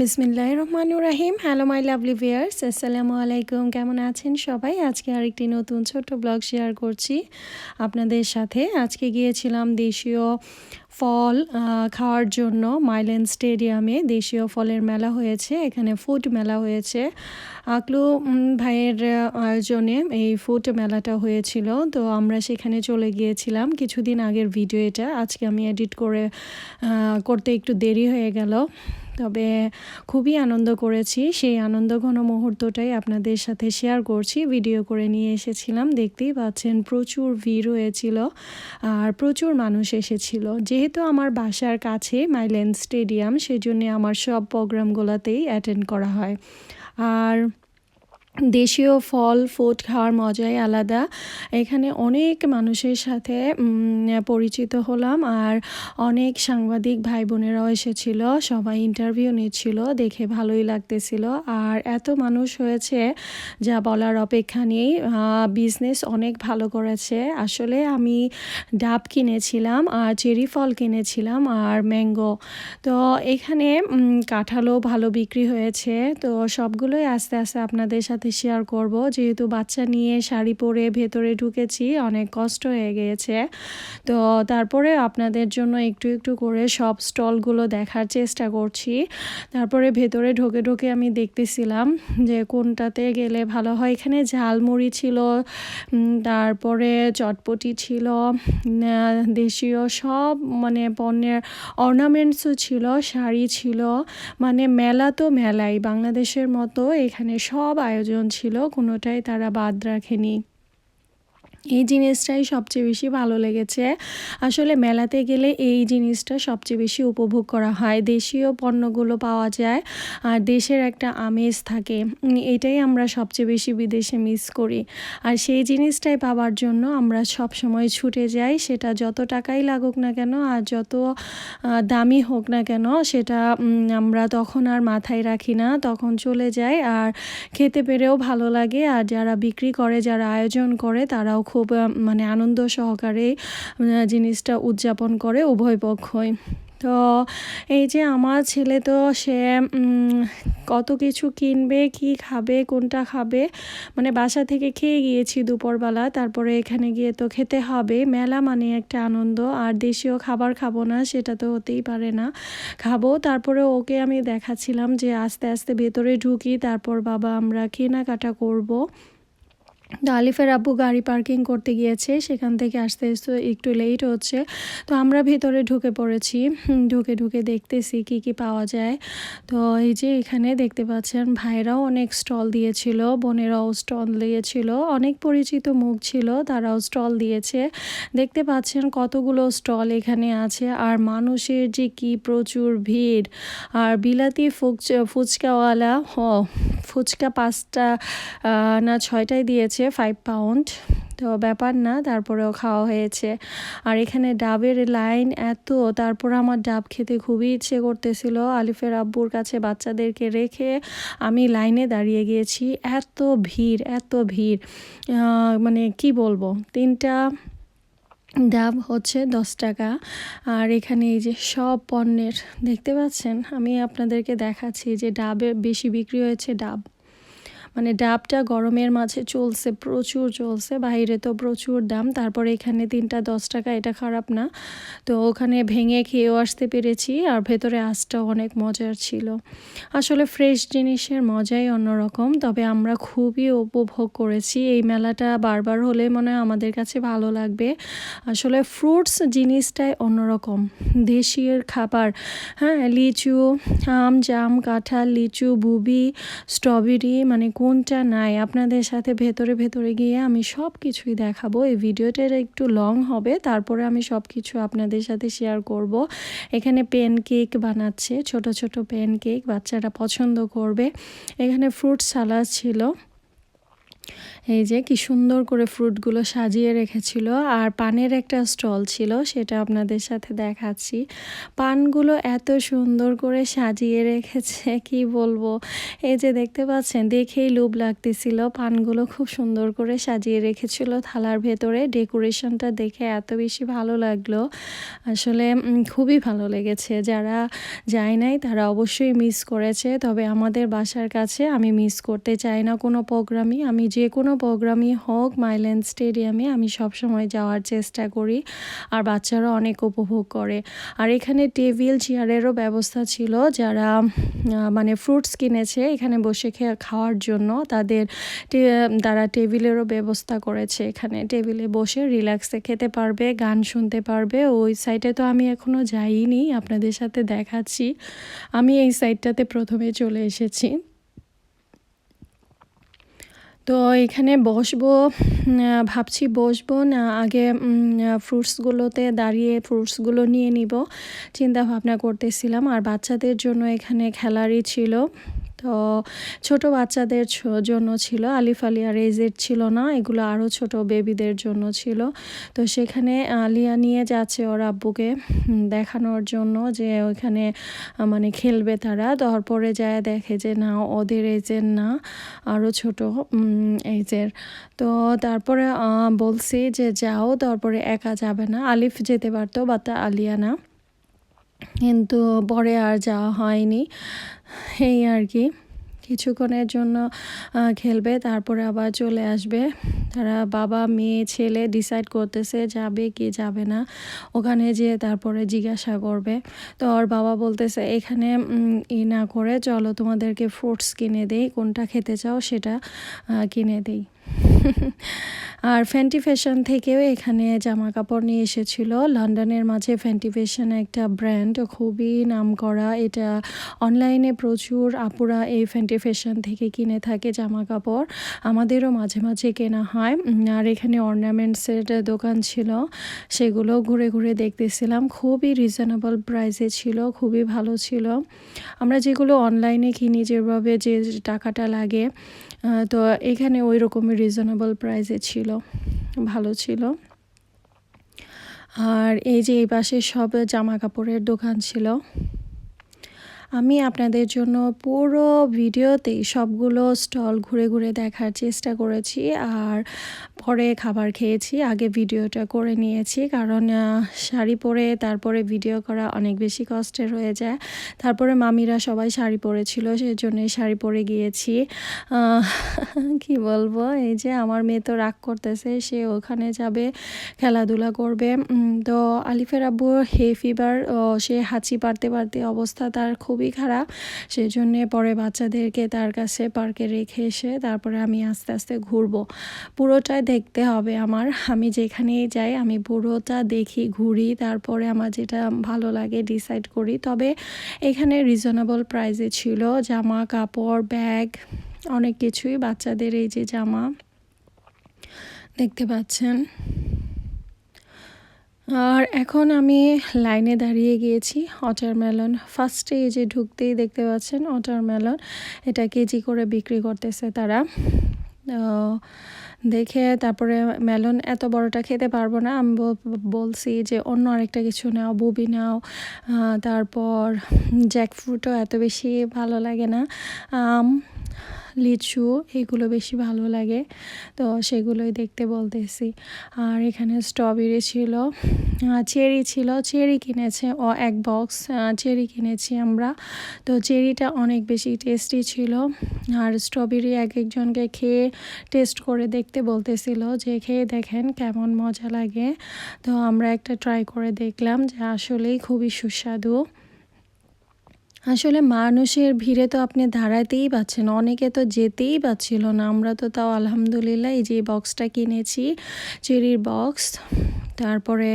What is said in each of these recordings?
বিসমিল্লাহ রহমানুর রাহিম হ্যালো মাই লাভলি ভিয়ার্স আসসালামু আলাইকুম। কেমন আছেন সবাই? আজকে আরেকটি নতুন ছোট্ট ব্লগ শেয়ার করছি আপনাদের সাথে। আজকে গিয়েছিলাম দেশীয় ফল খাওয়ার জন্য মাইল্যান্ড স্টেডিয়ামে। দেশীয় ফলের মেলা হয়েছে, এখানে ফুড মেলা হয়েছে। আকলু ভাইয়ের আয়োজনে এই ফুড মেলাটা হয়েছিল, তো আমরা সেখানে চলে গিয়েছিলাম কিছুদিন আগের ভিডিও এটা। আজকে আমি এডিট করে করতে একটু দেরি হয়ে গেল। তবে খুবই আনন্দ করেছি। সেই আনন্দ ঘন মুহূর্তটাই আপনাদের সাথে শেয়ার করছি। ভিডিও করে নিয়ে এসেছিলাম। দেখতেই পাচ্ছেন প্রচুর ভিড় হয়েছিল আর প্রচুর মানুষ এসেছিল। যেহেতু আমার বাসার কাছে মাইল্যান্ড স্টেডিয়াম সেজন্য আমার সব প্রোগ্রামগুলোতেই অ্যাটেন্ড করা হয়। আর দেশীয় ফল, ফুড, খাওয়ার মজাই আলাদা। এখানে অনেক মানুষের সাথে পরিচিত হলাম আর অনেক সাংবাদিক ভাই বোনেরাও এসেছিল, সবাই ইন্টারভিউ নিচ্ছিল, দেখে ভালোই লাগতেছিল। আর এত মানুষ হয়েছে যা বলার অপেক্ষা নেই। বিজনেস অনেক ভালো করেছে। আসলে আমি ডাব কিনেছিলাম আর চেরি ফল কিনেছিলাম আর ম্যাঙ্গো তো এখানে কাঁঠালও ভালো বিক্রি হয়েছে। তো সবগুলোই আস্তে আস্তে আপনাদের সাথে শেয়ার করব। যেহেতু বাচ্চা নিয়ে শাড়ি পরে ভেতরে ঢুকেছি, অনেক কষ্ট হয়ে গিয়েছে। তো তারপরে আপনাদের জন্য একটু একটু করে সব স্টলগুলো দেখার চেষ্টা করছি। তারপরে ভেতরে ঢোকে ঢোকে আমি দেখতেছিলাম যে কোনটাতে গেলে ভালো হয়। এখানে ঝালমুড়ি ছিল তারপরে চটপটি ছিল দেশীয় সব মানে পণ্যের অর্নামেন্টসও ছিল, শাড়ি ছিল। মানে মেলা তো মেলাই, বাংলাদেশের মতো এখানে সব আয়োজন ছিল কোনোটাই তারা বাদ রাখেনি। এই জিনিসটাই সবচেয়ে বেশি ভালো লেগেছে। আসলে মেলাতে গেলে এই জিনিসটা সবচেয়ে বেশি উপভোগ করা হয়। দেশীয় পণ্যগুলো পাওয়া যায়, আর দেশের একটা আমেজ থাকে। এটাই আমরা সবচেয়ে বেশি বিদেশে মিস করি। আর সেই জিনিসটাই পাওয়ার জন্য আমরা সব সময় ছুটে যাই, সেটা যত টাকাই লাগুক না কেন, আর যত দামি হোক না কেন, সেটা আমরা তখন আর মাথায় রাখি না, তখন চলে যাই। আর খেতে পেরেও ভালো লাগে, আর যারা বিক্রি করে, যারা আয়োজন করে, তারাও খুব মানে আনন্দ সহকারে জিনিসটা উদযাপন করে উভয় পক্ষই। তো এই যে আমার ছেলে তো সে কত কিছু কিনবে, কি খাবে, কোনটা খাবে মানে বাসা থেকে খেয়ে গিয়েছি দুপুরবেলা, তারপরে এখানে গিয়ে তো খেতে হবে। মেলা মানে একটা আনন্দ, আর দেশীয় খাবার খাব না, সেটা তো হতেই পারে না। খাব, তারপরে ওকে আমি দেখাচ্ছিলাম যে আস্তে আস্তে ভেতরে ঢুকি, তারপর বাবা আমরা কেনাকাটা করব। তো আলিফের আব্বু গাড়ি পার্কিং করতে গিয়েছে, সেখান থেকে আসতে আসতে একটু লেট হচ্ছে। তো আমরা ভেতরে ঢুকে পড়েছি ঢুকে ঢুকে দেখতেছি কি কি পাওয়া যায়। তো এই যে এখানে দেখতে পাচ্ছেন, ভাইরাও অনেক স্টল দিয়েছিল, বোনেরাও স্টল দিয়েছিল, অনেক পরিচিত মুখ ছিল, তারাও স্টল দিয়েছে। দেখতে পাচ্ছেন কতগুলো স্টল এখানে আছে, আর মানুষের যে কি প্রচুর ভিড়। আর বিলাতি ফুচ ফুচকাওয়ালা, হ, ফুচকা পাঁচটা না ছয়টাই দিয়েছে ফাইভ পাউন্ড তো ব্যাপার না, তারপরেও খাওয়া হয়েছে। আর এখানে ডাবের লাইন এত, তারপর আমার ডাব খেতে খুবই ইচ্ছে করতেছিল। আলিফের আব্বুর কাছে বাচ্চাদেরকে রেখে আমি লাইনে দাঁড়িয়ে গিয়েছি। এত ভিড় এত ভিড়। মানে কি বলব? তিনটা ডাব হচ্ছে দশ টাকা। আর এখানে এই যে সব পণ্যের, দেখতে পাচ্ছেন? আমি আপনাদেরকে দেখাচ্ছি যে ডাবে বেশি বিক্রি হয়েছে ডাব। মানে ডাবটা গরমের মাঝে চলছে, প্রচুর চলছে, বাইরে তো প্রচুর দাম। তারপরে এখানে তিনটা দশ টাকা, এটা খারাপ না। তো ওখানে ভেঙে খেয়েও আসতে পেরেছি আর ভেতরে আঁচটাও অনেক মজার ছিল। আসলে ফ্রেশ জিনিসের মজাই অন্যরকম, তবে আমরা খুবই উপভোগ করেছি। এই মেলাটা বারবার হলে মনে হয় আমাদের কাছে ভালো লাগবে। আসলে ফ্রুটস জিনিসটাই অন্যরকম। দেশীয় খাবার হ্যাঁ লিচু, আম, জাম, কাঁঠাল, লিচু বুবি স্ট্রবেরি মানে কোনটা নাই, আপনাদের সাথে ভেতরে ভেতরে গিয়ে আমি সব কিছুই দেখাবো। এই ভিডিওটা একটু লং হবে, তারপরে আমি সব কিছু আপনাদের সাথে শেয়ার করব। এখানে পেন কেক বানাচ্ছে, ছোট ছোট পেন কেক বাচ্চারা পছন্দ করবে। এখানে ফ্রুট সালাদ ছিল। এই যে কি সুন্দর করে ফ্রুটগুলো সাজিয়ে রেখেছিল। আর পানের একটা স্টল ছিল, সেটা আপনাদের সাথে দেখাচ্ছি। পানগুলো এত সুন্দর করে সাজিয়ে রেখেছে, কি বলব? এই যে দেখতে পাচ্ছেন, দেখেই লোভ লাগতেছিল। পানগুলো খুব সুন্দর করে সাজিয়ে রেখেছিল থালার ভেতরে। ডেকোরেশনটা দেখে এত বেশি ভালো লাগল। আসলে খুবই ভালো লেগেছে। যারা যায় নাই, তারা অবশ্যই মিস করেছে। তবে আমাদের বাসার কাছে আমি মিস করতে চাই না কোনো প্রোগ্রামই। আমি যে কোনো প্রোগ্রামই হোক মাইল্যান্ড স্টেডিয়ামে আমি সবসময় যাওয়ার চেষ্টা করি আর বাচ্চারা অনেক উপভোগ করে। আর এখানে টেবিল, চেয়ারেরও ব্যবস্থা ছিল যারা মানে ফ্রুটস কিনেছে এখানে বসে খাওয়ার জন্য। তাদের তারা টেবিলেরও ব্যবস্থা করেছে এখানে। টেবিলে বসে রিল্যাক্সে খেতে পারবে, গান শুনতে পারবে। ওই সাইডে তো আমি এখনও যাইনি, আপনাদের সাথে দেখাচ্ছি। আমি এই সাইডটাতে প্রথমে চলে এসেছি। তো এখানে বসবো ভাবছি বসবো, না, আগে ফ্রুটসগুলোতে দাঁড়িয়ে ফ্রুটসগুলো নিয়ে নিব। চিন্তা ভাবনা করতেছিলাম, আর বাচ্চাদের জন্য এখানে খেলারই ছিল। তো ছোট বাচ্চাদের জন্য ছিল, আলিফ আলিয়া রেজের ছিল না, এগুলো আরও ছোট বেবিদের জন্য ছিল। তো সেখানে আলিয়া নিয়ে যাচ্ছে ওর আব্বুকে দেখানোর জন্য যে ওইখানে মানে খেলবে তারা। তারপরে যায় দেখে যে না, ওদের এজের না আরও ছোট এজের তো তারপরে বলছি যে যাও, তারপরে একা যাবে না। আলিফ যেতে পারতো বা তা আলিয়া না। কিন্তু পরে আর যাওয়া হয়নি। এই আর কি। কিছুক্ষণের জন্য খেলবে, তারপরে আবার চলে আসবে। তারা বাবা, মেয়ে, ছেলে ডিসাইড করতেছে, যাবে কি যাবে না। ওখানে যেয়ে তারপরে জিজ্ঞাসা করবে। তো ওর বাবা বলতেছে, এখানে ই না করে চলো তোমাদেরকে ফ্রুটস কিনে দেই। কোনটা খেতে চাও সেটা কিনে দেই। আর ফ্যান্টি ফ্যাশন থেকেও এখানে জামা কাপড় নিয়ে এসেছিল। লন্ডনের মাঝে ফ্যান্টি ফ্যাশন একটা ব্র্যান্ড খুবই নাম করা এটা অনলাইনে প্রচুর আপুরা এই ফ্যান্টি ফ্যাশন থেকে কিনে থাকে জামা কাপড় আমাদেরও মাঝে মাঝে কেনা হয়। আর এখানে অর্নামেন্টসের দোকান ছিল। সেগুলো ঘুরে ঘুরে দেখতেছিলাম। খুবই রিজনেবল প্রাইসে ছিল, খুবই ভালো ছিল। আমরা যেগুলো অনলাইনে কিনি যেভাবে যে টাকাটা লাগে তো এখানে ওই রকমের রিজনেবল প্রাইসে ছিল, ভালো ছিল। আর এই যে এই পাশে সব জামা কাপড়ের দোকান ছিল। আমি আপনাদের জন্য পুরো ভিডিওতেই সবগুলো স্টল ঘুরে ঘুরে দেখার চেষ্টা করেছি আর পরে খাবার খেয়েছি, আগে ভিডিওটা করে নিয়েছি কারণ শাড়ি পরে তারপরে ভিডিও করা অনেক বেশি কষ্টের হয়ে যায়। তারপরে মামিরা সবাই শাড়ি পরেছিল সেই জন্যই শাড়ি পরে গিয়েছি। কি বলব, এই যে আমার মেয়ে তো রাগ করতেছে, সে ওখানে যাবে, খেলাধুলা করবে। তো আলিফের আব্বু হে ফিভার সে হাঁচি পারতে পারতে অবস্থা তার খুব খুবই খারাপ। সেই জন্যে পরে বাচ্চাদেরকে তার কাছে পার্কে রেখে এসে তারপরে আমি আস্তে আস্তে ঘুরবো। পুরোটাই দেখতে হবে আমার। আমি যেখানেই যাই, আমি পুরোটা দেখি, ঘুরি, তারপরে আমার যেটা ভালো লাগে ডিসাইড করি। তবে এখানে রিজনেবল প্রাইসে ছিল জামা, কাপড় ব্যাগ অনেক কিছুই। বাচ্চাদের এই যে জামা, দেখতে পাচ্ছেন? আর এখন আমি লাইনে দাঁড়িয়ে গিয়েছি মেলন ফার্স্টে এই যে ঢুকতেই দেখতে পাচ্ছেন মেলন এটা কেজি করে বিক্রি করতেছে তারা। দেখে তারপরে মেলন, এত বড়টা খেতে পারব না। আমি বলছি যে অন্য আরেকটা কিছু নাও, বুবি নাও। তারপর জ্যাকফ্রুটও এত বেশি ভালো লাগে না। আম লিচু, এগুলো বেশি ভালো লাগে। তো সেগুলোই দেখতে বলতেছি। আর এখানে স্ট্রবেরি ছিল চেরি ছিল। চেরি কিনেছে, ও, এক বক্স চেরি কিনেছি আমরা। তো চেরিটা অনেক বেশি টেস্টি ছিল। আর স্ট্রবেরি এক একজনকে খেয়ে টেস্ট করে দেখতে বলতেছিল যে, খেয়ে দেখেন কেমন মজা লাগে। তো আমরা একটা ট্রাই করে দেখলাম যে, আসলেই খুবই সুস্বাদু। আসলে মানুষের ভিড়ে তো আপনি দাঁড়াতেই পাচ্ছেন অনেকে তো যেতেই পাচ্ছিল না। আমরা তো তাও আলহামদুলিল্লাহ এই যে বক্সটা কিনেছি, চেরির বক্স তারপরে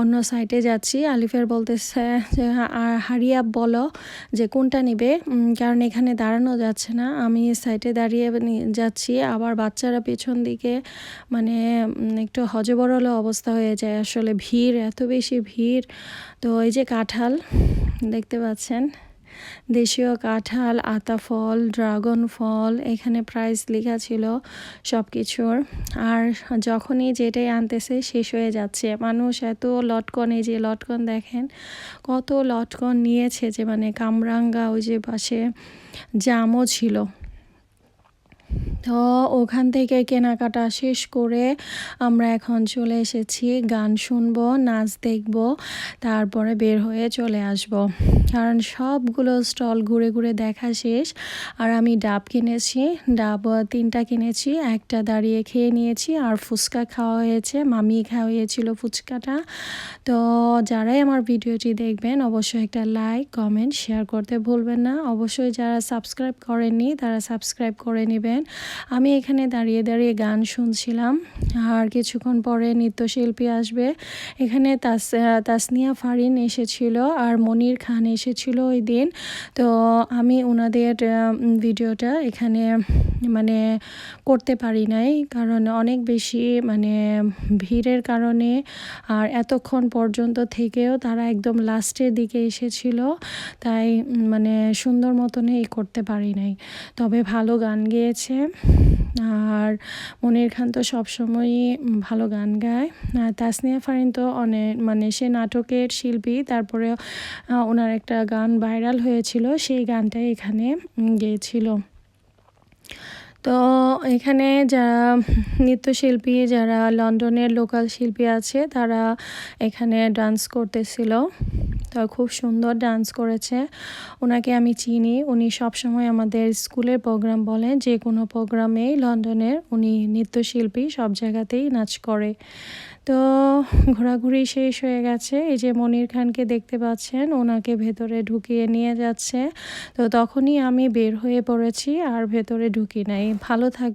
অন্য সাইটে যাচ্ছি। আলিফের বলতেছে, যে হারিয়া বলো যে কোনটা নিবে? কারণ এখানে দাঁড়ানো যাচ্ছে না। আমি সাইটে দাঁড়িয়ে যাচ্ছি। আবার বাচ্চারা পেছন দিকে মানে একটু হজবরল অবস্থা হয়ে যায়। আসলে ভিড়, এত বেশি ভিড়। তো এই যে কাঁঠাল, দেখতে পাচ্ছেন। দেশীয় কাঁঠাল আতা ফল ড্রাগন ফল এখানে প্রাইস লেখা ছিল সব কিছুর আর যখনই যেটাই আনতেছে শেষ হয়ে যাচ্ছে। মানুষ এত লটকন, এই যে লটকন দেখেন, কত লটকন নিয়েছে যে মানে কামরাঙ্গা ওই যে পাশে জামও ছিল। তো ওখান থেকে কেনাকাটা শেষ করে আমরা এখন চলে এসেছি, গান শুনব, নাচ দেখব, তারপরে বের হয়ে চলে আসব। কারণ সবগুলো স্টল ঘুরে ঘুরে দেখা শেষ। আর আমি ডাব কিনেছি, ডাব তিনটা কিনেছি, একটা দাঁড়িয়ে খেয়ে নিয়েছি, আর ফুচকা খাওয়া হয়েছে, মামি খাওয়া খাওয়িয়েছিল ফুচকাটা। তো যারাই আমার ভিডিওটি দেখবেন, অবশ্যই একটা লাইক, কমেন্ট, শেয়ার করতে ভুলবেন না। অবশ্যই যারা সাবস্ক্রাইব করেননি, তারা সাবস্ক্রাইব করে নেবেন। আমি এখানে দাঁড়িয়ে দাঁড়িয়ে গান শুনছিলাম। আর কিছুক্ষণ পরে নৃত্যশিল্পী আসবে। এখানে তাস তাসনিয়া ফারিন এসেছিল আর মনির খান এসেছিল ওই দিন। তো আমি ওনাদের ভিডিওটা এখানে মানে করতে পারি নাই। কারণ অনেক বেশি মানে ভিড়ের কারণে আর এতক্ষণ পর্যন্ত থেকেও তারা একদম লাস্টের দিকে এসেছিল। তাই মানে সুন্দর মতনে এই করতে পারি নাই। তবে ভালো গান গেয়েছে। আর মনির খান তো সবসময়ই ভালো গান গায়। আর তাসনিয়া ফারিন তো অনেক মানে সে নাটকের শিল্পী, তারপরে ওনার একটা গান ভাইরাল হয়েছিল, সেই গানটাই এখানে গেয়েছিল। তো এখানে যারা নৃত্যশিল্পী, যারা লন্ডনের লোকাল শিল্পী আছে, তারা এখানে ডান্স করতেছিল। তো খুব সুন্দর ডান্স করেছে। ওনাকে আমি চিনি। উনি সবসময় আমাদের স্কুলের প্রোগ্রাম বলেন যে কোনো প্রোগ্রামেই লন্ডনের উনি নৃত্যশিল্পী, সব জায়গাতেই নাচ করে। তো ঘোরাঘুরি শেষ হয়ে গেছে। এই যে মনির খানকে দেখতে পাচ্ছেন, ওনাকে ভেতরে ঢুকিয়ে নিয়ে যাচ্ছে। তো তখনই আমি বের হয়ে পড়েছি আর ভেতরে ঢুকি নাই। ভালো থাক